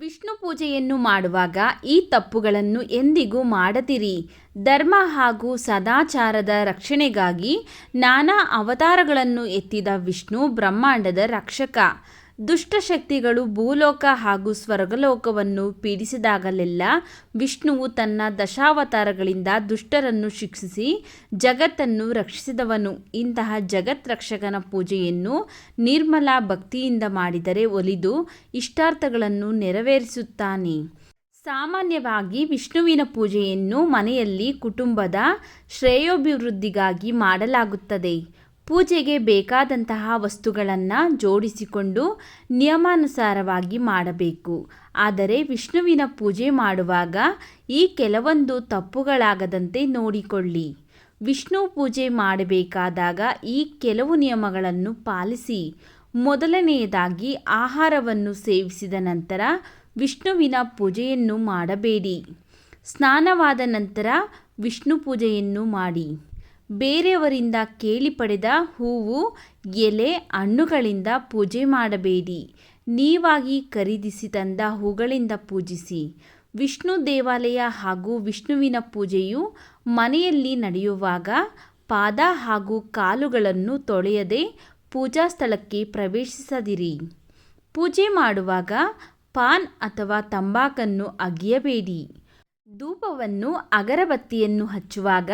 ವಿಷ್ಣು ಪೂಜೆಯನ್ನು ಮಾಡುವಾಗ ಈ ತಪ್ಪುಗಳನ್ನು ಎಂದಿಗೂ ಮಾಡದಿರಿ. ಧರ್ಮ ಹಾಗೂ ಸದಾಚಾರದ ರಕ್ಷಣೆಗಾಗಿ ನಾನಾ ಅವತಾರಗಳನ್ನು ಎತ್ತಿದ ವಿಷ್ಣು ಬ್ರಹ್ಮಾಂಡದ ರಕ್ಷಕ. ದುಷ್ಟಶಕ್ತಿಗಳು ಭೂಲೋಕ ಹಾಗೂ ಸ್ವರ್ಗಲೋಕವನ್ನು ಪೀಡಿಸಿದಾಗಲೆಲ್ಲ ವಿಷ್ಣುವು ತನ್ನ ದಶಾವತಾರಗಳಿಂದ ದುಷ್ಟರನ್ನು ಶಿಕ್ಷಿಸಿ ಜಗತ್ತನ್ನು ರಕ್ಷಿಸಿದವನು. ಇಂತಹ ಜಗತ್ ರಕ್ಷಕನ ಪೂಜೆಯನ್ನು ನಿರ್ಮಲ ಭಕ್ತಿಯಿಂದ ಮಾಡಿದರೆ ಒಲಿದು ಇಷ್ಟಾರ್ಥಗಳನ್ನು ನೆರವೇರಿಸುತ್ತಾನೆ. ಸಾಮಾನ್ಯವಾಗಿ ವಿಷ್ಣುವಿನ ಪೂಜೆಯನ್ನು ಮನೆಯಲ್ಲಿ ಕುಟುಂಬದ ಶ್ರೇಯೋಭಿವೃದ್ಧಿಗಾಗಿ ಮಾಡಲಾಗುತ್ತದೆ. ಪೂಜೆಗೆ ಬೇಕಾದಂತಹ ವಸ್ತುಗಳನ್ನು ಜೋಡಿಸಿಕೊಂಡು ನಿಯಮಾನುಸಾರವಾಗಿ ಮಾಡಬೇಕು. ಆದರೆ ವಿಷ್ಣುವಿನ ಪೂಜೆ ಮಾಡುವಾಗ ಈ ಕೆಲವೊಂದು ತಪ್ಪುಗಳಾಗದಂತೆ ನೋಡಿಕೊಳ್ಳಿ. ವಿಷ್ಣು ಪೂಜೆ ಮಾಡಬೇಕಾದಾಗ ಈ ಕೆಲವು ನಿಯಮಗಳನ್ನು ಪಾಲಿಸಿ, ಮೊದಲನೆಯದಾಗಿ ಆಹಾರವನ್ನು ಸೇವಿಸಿದ ನಂತರ ವಿಷ್ಣುವಿನ ಪೂಜೆಯನ್ನು ಮಾಡಬೇಡಿ. ಸ್ನಾನವಾದ ನಂತರ ವಿಷ್ಣು ಪೂಜೆಯನ್ನು ಮಾಡಿ. ಬೇರೆಯವರಿಂದ ಕೇಳಿ ಪಡೆದ ಹೂವು ಎಲೆ ಹಣ್ಣುಗಳಿಂದ ಪೂಜೆ ಮಾಡಬೇಡಿ. ನೀವಾಗಿ ಖರೀದಿಸಿ ತಂದ ಹೂಗಳಿಂದ ಪೂಜಿಸಿ. ವಿಷ್ಣು ದೇವಾಲಯ ಹಾಗೂ ವಿಷ್ಣುವಿನ ಪೂಜೆಯು ಮನೆಯಲ್ಲಿ ನಡೆಯುವಾಗ ಪಾದ ಹಾಗೂ ಕಾಲುಗಳನ್ನು ತೊಳೆಯದೆ ಪೂಜಾ ಸ್ಥಳಕ್ಕೆ ಪ್ರವೇಶಿಸದಿರಿ. ಪೂಜೆ ಮಾಡುವಾಗ ಪಾನ್ ಅಥವಾ ತಂಬಾಕನ್ನು ಅಗಿಯಬೇಡಿ. ಧೂಪವನ್ನು ಅಗರಬತ್ತಿಯನ್ನು ಹಚ್ಚುವಾಗ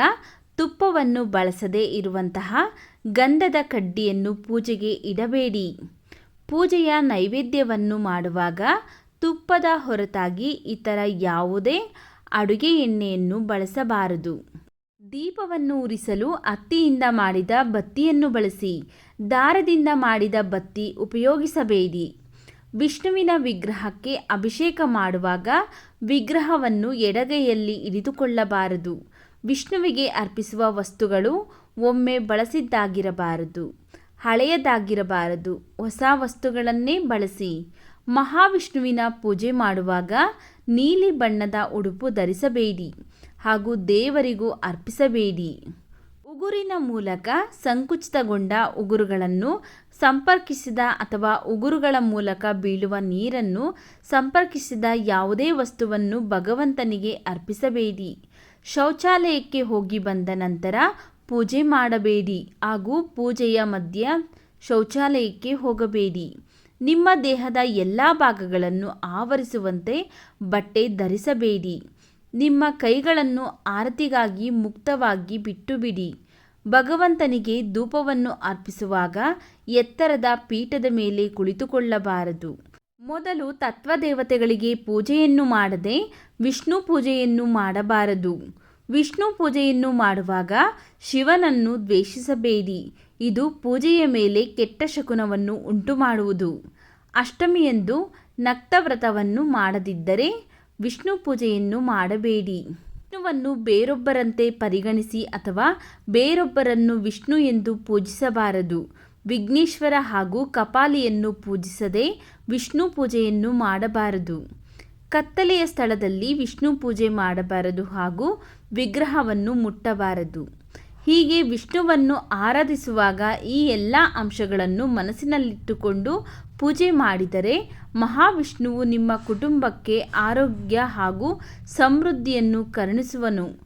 ತುಪ್ಪವನ್ನು ಬಳಸದೇ ಇರುವಂತಹ ಗಂಧದ ಕಡ್ಡಿಯನ್ನು ಪೂಜೆಗೆ ಇಡಬೇಡಿ. ಪೂಜೆಯ ನೈವೇದ್ಯವನ್ನು ಮಾಡುವಾಗ ತುಪ್ಪದ ಹೊರತಾಗಿ ಇತರ ಯಾವುದೇ ಅಡುಗೆ ಎಣ್ಣೆಯನ್ನು ಬಳಸಬಾರದು. ದೀಪವನ್ನು ಉರಿಸಲು ಅತ್ತಿಯಿಂದ ಮಾಡಿದ ಬತ್ತಿಯನ್ನು ಬಳಸಿ, ದಾರದಿಂದ ಮಾಡಿದ ಬತ್ತಿ ಉಪಯೋಗಿಸಬೇಡಿ. ವಿಷ್ಣುವಿನ ವಿಗ್ರಹಕ್ಕೆ ಅಭಿಷೇಕ ಮಾಡುವಾಗ ವಿಗ್ರಹವನ್ನು ಎಡಗೈಯಲ್ಲಿ ಹಿಡಿದುಕೊಳ್ಳಬಾರದು ವಿಷ್ಣುವಿಗೆ ಅರ್ಪಿಸುವ ವಸ್ತುಗಳು ಒಮ್ಮೆ ಬಳಸಿದ್ದಾಗಿರಬಾರದು, ಹಳೆಯದಾಗಿರಬಾರದು. ಹೊಸ ವಸ್ತುಗಳನ್ನೇ ಬಳಸಿ ಮಹಾವಿಷ್ಣುವಿನ ಪೂಜೆ ಮಾಡುವಾಗ ನೀಲಿ ಬಣ್ಣದ ಉಡುಪು ಧರಿಸಬೇಡಿ ಹಾಗೂ ದೇವರಿಗೂ ಅರ್ಪಿಸಬೇಡಿ. ಉಗುರಿನ ಮೂಲಕ ಸಂಕುಚಿತಗೊಂಡ ಉಗುರುಗಳನ್ನು ಸಂಪರ್ಕಿಸಿದ ಅಥವಾ ಉಗುರುಗಳ ಮೂಲಕ ಬೀಳುವ ನೀರನ್ನು ಸಂಪರ್ಕಿಸಿದ ಯಾವುದೇ ವಸ್ತುವನ್ನು ಭಗವಂತನಿಗೆ ಅರ್ಪಿಸಬೇಡಿ. ಶೌಚಾಲಯಕ್ಕೆ ಹೋಗಿ ಬಂದ ನಂತರ ಪೂಜೆ ಮಾಡಬೇಡಿ ಹಾಗೂ ಪೂಜೆಯ ಮಧ್ಯ ಶೌಚಾಲಯಕ್ಕೆ ಹೋಗಬೇಡಿ. ನಿಮ್ಮ ದೇಹದ ಎಲ್ಲ ಭಾಗಗಳನ್ನು ಆವರಿಸುವಂತೆ ಬಟ್ಟೆ ಧರಿಸಬೇಡಿ. ನಿಮ್ಮ ಕೈಗಳನ್ನು ಆರತಿಗಾಗಿ ಮುಕ್ತವಾಗಿ ಬಿಟ್ಟುಬಿಡಿ. ಭಗವಂತನಿಗೆ ಧೂಪವನ್ನು ಅರ್ಪಿಸುವಾಗ ಎತ್ತರದ ಪೀಠದ ಮೇಲೆ ಕುಳಿತುಕೊಳ್ಳಬಾರದು. ಮೊದಲು ತತ್ವದೇವತೆಗಳಿಗೆ ಪೂಜೆಯನ್ನು ಮಾಡದೆ ವಿಷ್ಣು ಪೂಜೆಯನ್ನು ಮಾಡಬಾರದು. ವಿಷ್ಣು ಪೂಜೆಯನ್ನು ಮಾಡುವಾಗ ಶಿವನನ್ನು ದ್ವೇಷಿಸಬೇಡಿ. ಇದು ಪೂಜೆಯ ಮೇಲೆ ಕೆಟ್ಟ ಶಕುನವನ್ನು ಉಂಟು ಮಾಡುವುದು ಅಷ್ಟಮಿಯಂದು ನಕ್ತವ್ರತವನ್ನು ಮಾಡದಿದ್ದರೆ ವಿಷ್ಣು ಪೂಜೆಯನ್ನು ಮಾಡಬೇಡಿ. ವಿಷ್ಣುವನ್ನು ಬೇರೊಬ್ಬರಂತೆ ಪರಿಗಣಿಸಿ ಅಥವಾ ಬೇರೊಬ್ಬರನ್ನು ವಿಷ್ಣು ಎಂದು ಪೂಜಿಸಬಾರದು. ವಿಘ್ನೇಶ್ವರ ಹಾಗೂ ಕಪಾಲಿಯನ್ನು ಪೂಜಿಸದೆ ವಿಷ್ಣು ಪೂಜೆಯನ್ನು ಮಾಡಬಾರದು. ಕತ್ತಲೆಯ ಸ್ಥಳದಲ್ಲಿ ವಿಷ್ಣು ಪೂಜೆ ಮಾಡಬಾರದು ಹಾಗೂ ವಿಗ್ರಹವನ್ನು ಮುಟ್ಟಬಾರದು. ಹೀಗೆ ವಿಷ್ಣುವನ್ನು ಆರಾಧಿಸುವಾಗ ಈ ಎಲ್ಲ ಅಂಶಗಳನ್ನು ಮನಸ್ಸಿನಲ್ಲಿಟ್ಟುಕೊಂಡು ಪೂಜೆ ಮಾಡಿದರೆ ಮಹಾವಿಷ್ಣುವು ನಿಮ್ಮ ಕುಟುಂಬಕ್ಕೆ ಆರೋಗ್ಯ ಹಾಗೂ ಸಮೃದ್ಧಿಯನ್ನು ಕರುಣಿಸುವನು.